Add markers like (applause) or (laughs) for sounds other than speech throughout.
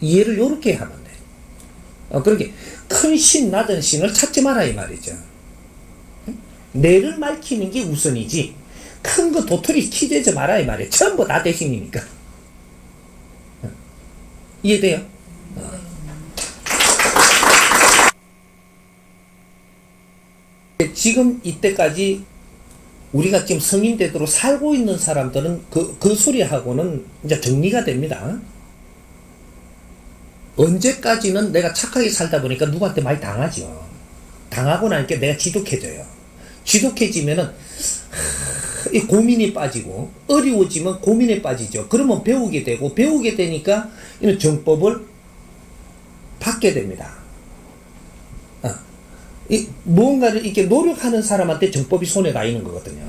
이해를 요렇게 하면 돼. 어, 그렇게 큰 신, 낮은 신을 찾지 마라 이 말이죠. 응? 내를 밝히는 게 우선이지. 큰 거 도토리 키대지 마라 이 말이에요. 전부 다 대신이니까. 어. 이해돼요? 어. 지금 이때까지 우리가 지금 성인 되도록 살고 있는 사람들은 그, 그 소리하고는 이제 정리가 됩니다. 언제까지는 내가 착하게 살다 보니까 누구한테 많이 당하죠. 당하고 나니까 내가 지독해져요. 지독해지면은, 하, 이 고민이 빠지고, 어려워지면 고민에 빠지죠. 그러면 배우게 되고, 배우게 되니까, 이런 정법을 받게 됩니다. 어. 이, 무언가를 이렇게 노력하는 사람한테 정법이 손에 가 있는 거거든요.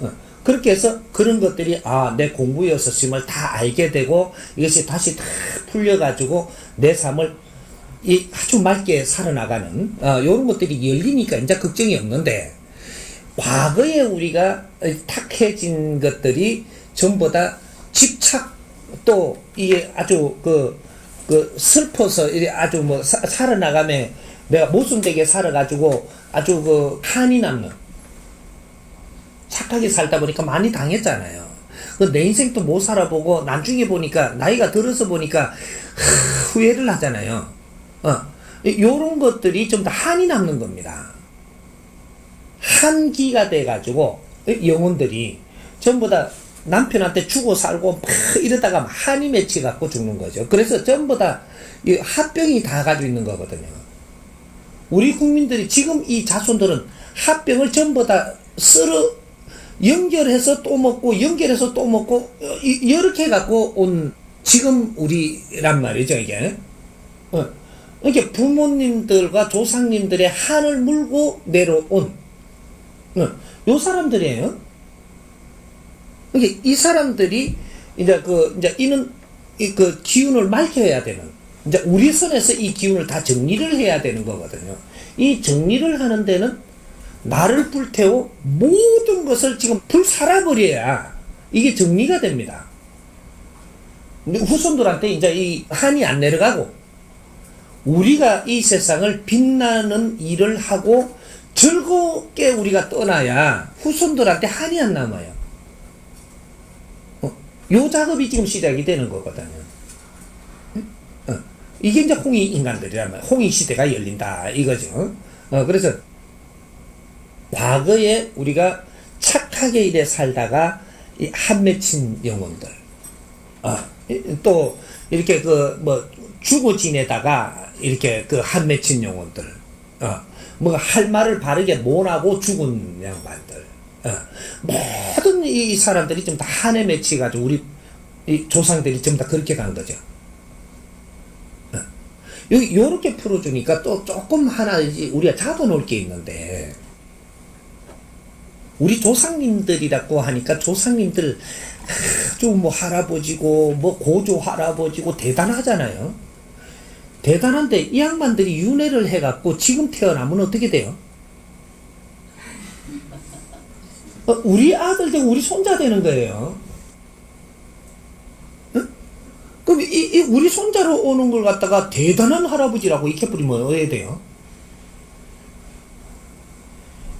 어. 그렇게 해서 그런 것들이 아 내 공부였었음을 다 알게 되고 이것이 다시 다 풀려가지고 내 삶을 이 아주 맑게 살아나가는 어, 이런 것들이 열리니까 이제 걱정이 없는데 과거에 우리가 탁해진 것들이 전부 다 집착 또 이게 아주 그, 그 슬퍼서 아주 뭐 사, 살아나가며 내가 모순되게 살아가지고 아주 그 한이 남는 착하게 살다 보니까 많이 당했잖아요. 그내 인생도 못 살아보고 나중에 보니까 나이가 들어서 보니까 후회를 하잖아요. 어, 요런 것들이 좀 더 한이 남는 겁니다. 한기가 돼가지고 영혼들이 전부 다 남편한테 주고 살고 막 이러다가 한이 맺혀 갖고 죽는 거죠. 그래서 전부 다 합병이 다 가지고 있는 거거든요. 우리 국민들이 지금 이 자손들은 합병을 전부 다 쓸어 연결해서 또 먹고 연결해서 또 먹고 이렇게 갖고 온 지금 우리란 말이죠 이게. 어. 이렇게 부모님들과 조상님들의 한을 물고 내려온 어. 요 사람들이에요. 이게 이 사람들이 이제 그 이제 이는 그 기운을 밝혀야 되는 이제 우리 선에서 이 기운을 다 정리를 해야 되는 거거든요. 이 정리를 하는 데는 나를 불태워 모든 것을 지금 불 살아버려야 이게 정리가 됩니다. 후손들한테 이제 이 한이 안 내려가고 우리가 이 세상을 빛나는 일을 하고 즐겁게 우리가 떠나야 후손들한테 한이 안 남아요. 어, 요 작업이 지금 시작이 되는 거거든요. 어, 이게 이제 홍익 인간들이란 말이에요. 홍익 시대가 열린다 이거죠. 어, 그래서 과거에 우리가 착하게 이래 살다가 한 맺힌 영혼들, 어, 또 이렇게 그뭐 주고 지내다가 이렇게 그 한 맺힌 영혼들, 어, 뭐할 말을 바르게 못하고 죽은 양반들, 어, 모든 이 사람들이 좀 다 한에 맺혀가지고 우리 이 조상들이 좀다 그렇게 간 거죠. 어. 요렇게 풀어주니까 또 조금 하나 우리가 잡아놓을 게 있는데 우리 조상님들이라고 하니까 조상님들 (laughs) 좀뭐 할아버지고 뭐 고조 할아버지고 대단하잖아요. 대단한데 이 양반들이 윤회를 해갖고 지금 태어나면 어떻게 돼요? 어, 우리 아들 되고 우리 손자 되는 거예요. 어? 그럼 이, 이 우리 손자로 오는 걸 갖다가 대단한 할아버지라고 이렇게 부리면 어떻게 돼요?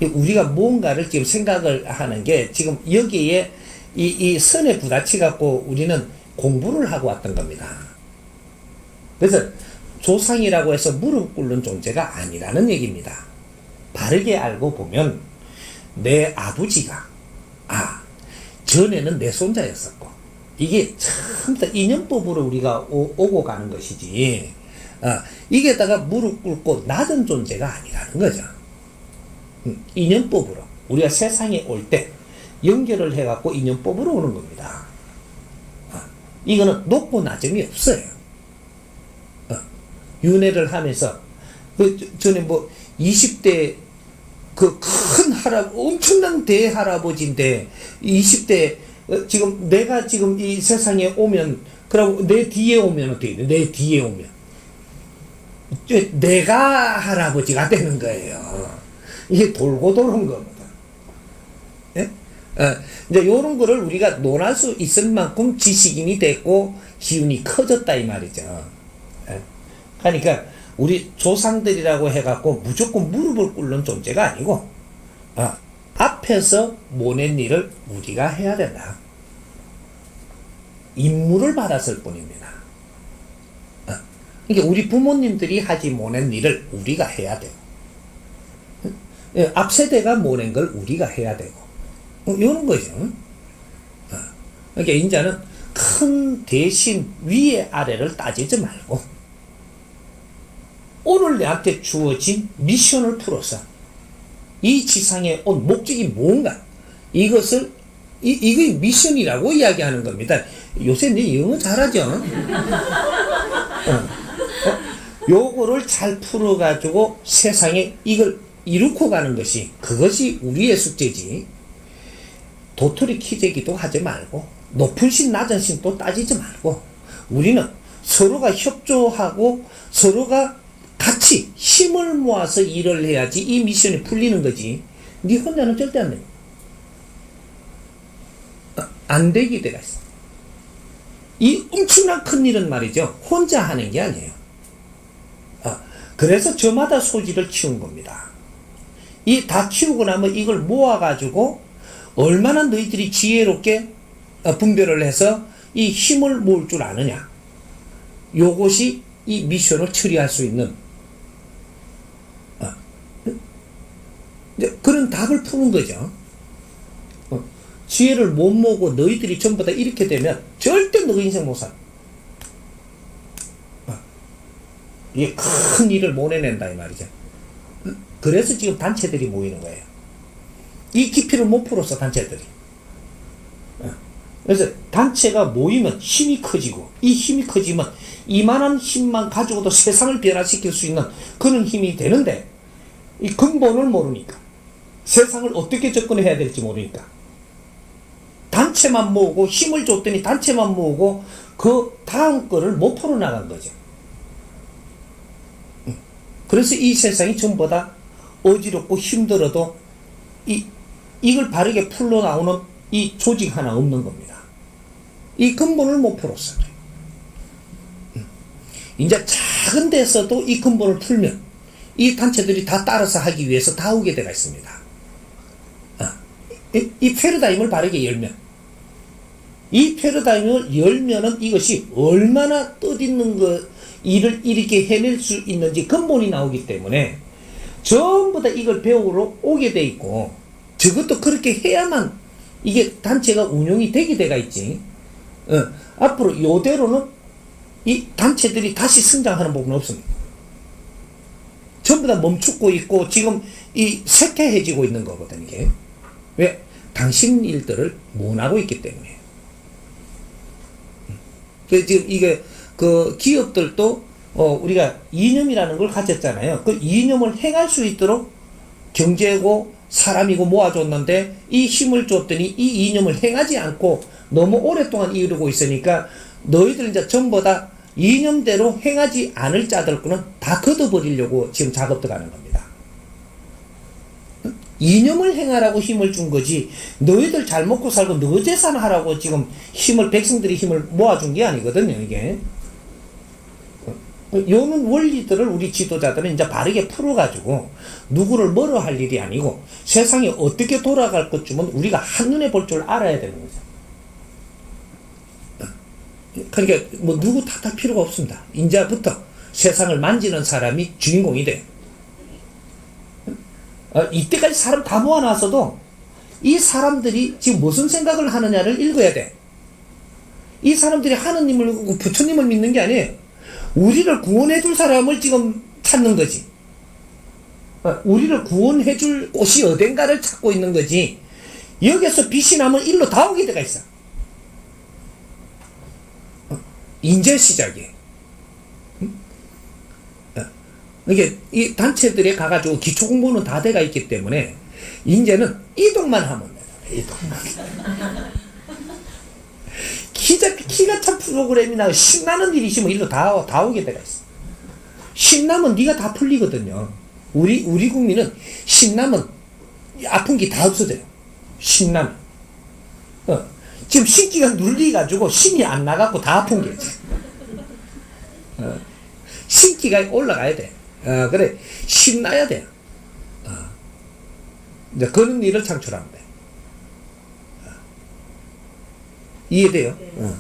우리가 무언가를 지금 생각을 하는 게 지금 여기에 이, 이 선에 부딪히 갖고 우리는 공부를 하고 왔던 겁니다. 그래서 조상이라고 해서 무릎 꿇는 존재가 아니라는 얘기입니다. 바르게 알고 보면 내 아버지가 아 전에는 내 손자였었고 이게 참 인연법으로 우리가 오, 고 가는 것이지 어, 이게다가 무릎 꿇고 낮은 존재가 아니라는 거죠. 인연법으로 우리가 세상에 올 때 연결을 해갖고 인연법으로 오는 겁니다. 어, 이거는 높고 낮음이 없어요. 어, 윤회를 하면서 그 전에 뭐 20대 그 큰 할아 엄청난 대할아버지인데 20대 어, 지금 내가 지금 이 세상에 오면 그러고 내 뒤에 오면 어떻게 돼? 내 뒤에 오면 내가 할아버지가 되는 거예요. 이게 돌고 도는 겁니다. 예? 어, 이제 요런 거를 우리가 논할 수 있을 만큼 지식인이 됐고 기운이 커졌다 이 말이죠. 예. 그러니까 우리 조상들이라고 해갖고 무조건 무릎을 꿇는 존재가 아니고 어, 앞에서 모낸 일을 우리가 해야 된다. 임무를 받았을 뿐입니다. 어, 그러니까 우리 부모님들이 하지 못한 일을 우리가 해야 되고 예, 앞 세대가 못낸 걸 우리가 해야 되고 어, 이런 거죠. 어, 그러니까 인자는 큰 대신 위에 아래를 따지지 말고 오늘 내한테 주어진 미션을 풀어서 이 지상에 온 목적이 뭔가 이것을 이, 이게 미션이라고 이야기하는 겁니다. 요새 내 영어 잘하죠? 어. 어? 요거를 잘 풀어가지고 세상에 이걸 이루고 가는 것이 그것이 우리의 숙제지. 도토리 키재기도 하지 말고 높은 신 낮은 신도 따지지 말고 우리는 서로가 협조하고 서로가 같이 힘을 모아서 일을 해야지 이 미션이 풀리는 거지. 네 혼자는 절대 안 돼. 어, 안 되게 돼가 있어. 이 엄청난 큰 일은 말이죠. 혼자 하는 게 아니에요. 어, 그래서 저마다 소지를 키운 겁니다. 이 다 키우고 나면 이걸 모아가지고 얼마나 너희들이 지혜롭게 어, 분별을 해서 이 힘을 모을 줄 아느냐. 요것이 이 미션을 처리할 수 있는 어, 그런 답을 푸는 거죠. 어, 지혜를 못 모으고 너희들이 전부 다 이렇게 되면 절대 너 인생 못 살. 어, 이게 큰 일을 못 해낸다 이 말이죠. 그래서 지금 단체들이 모이는 거예요. 이 깊이를 못 풀었어 단체들이. 어, 그래서 단체가 모이면 힘이 커지고 이 힘이 커지면 이만한 힘만 가지고도 세상을 변화시킬 수 있는 그런 힘이 되는데 이 근본을 모르니까 세상을 어떻게 접근해야 될지 모르니까 단체만 모으고 힘을 줬더니 단체만 모으고 그 다음 거를 못 풀어나간 거죠. 그래서 이 세상이 전부 다 어지럽고 힘들어도 이, 이걸 바르게 풀러 나오는 이 조직 하나 없는 겁니다. 이 근본을 못 풀었어요. 이제 작은 데서도 이 근본을 풀면 이 단체들이 다 따라서 하기 위해서 다 오게 되어 있습니다. 아, 이, 이 패러다임을 바르게 열면 이 패러다임을 열면은 이것이 얼마나 뜻있는 거 일을 이렇게 해낼 수 있는지 근본이 나오기 때문에 전부 다 이걸 배우러 오게 돼 있고 저것도 그렇게 해야만 이게 단체가 운영이 되게 돼가 있지. 어, 앞으로 이대로는 이 단체들이 다시 성장하는 부분은 없습니다. 전부 다 멈추고 있고 지금 이 쇠퇴해지고 있는 거거든 이게. 왜? 당신 일들을 못 하고 있기 때문에. 그 지금 이게 그 기업들도 어 우리가 이념이라는 걸 가졌잖아요. 그 이념을 행할 수 있도록 경제고 사람이고 모아줬는데 이 힘을 줬더니 이 이념을 행하지 않고 너무 오랫동안 이루고 있으니까 너희들 이제 전부 다 이념대로 행하지 않을 자들 거는 다 걷어버리려고 지금 작업 들어가는 겁니다. 이념을 행하라고 힘을 준 거지 너희들 잘 먹고 살고 너 재산 하라고 지금 힘을 백성들이 힘을 모아준 게 아니거든요 이게 요는 원리들을 우리 지도자들은 이제 바르게 풀어가지고 누구를 뭐로 할 일이 아니고 세상이 어떻게 돌아갈 것쯤은 우리가 한눈에 볼 줄 알아야 되는 거죠. 그러니까 뭐 누구 탓할 필요가 없습니다. 이제부터 세상을 만지는 사람이 주인공이 돼. 어, 이때까지 사람 다 모아놨어도 이 사람들이 지금 무슨 생각을 하느냐를 읽어야 돼. 이 사람들이 하느님을 부처님을 믿는 게 아니에요. 우리를 구원해 줄 사람을 지금 찾는 거지. 어, 우리를 구원해 줄 곳이 어딘가를 찾고 있는 거지. 여기서 빛이 나면 일로 다 오게 돼가 있어. 인제 시작이에요. 이게 이 단체들에 가가지고 기초 공부는 다 돼가 있기 때문에 이제는 이동만 하면 돼요. 이동만. 기자 키가 찬 프로그램이나 신나는 일이 있으면 일로 다, 다 오게 돼가 있어. 신나면 네가 다 풀리거든요. 우리 우리 국민은 신나면 아픈 게 다 없어져요. 신나면. 어. 지금 신기가 눌리가지고 신이 안 나갖고 다 아픈 게지. 어. 신기가 올라가야 돼. 어, 그래. 신나야 돼. 어. 이제 그런 일을 돼. 어. 이해돼요? 어.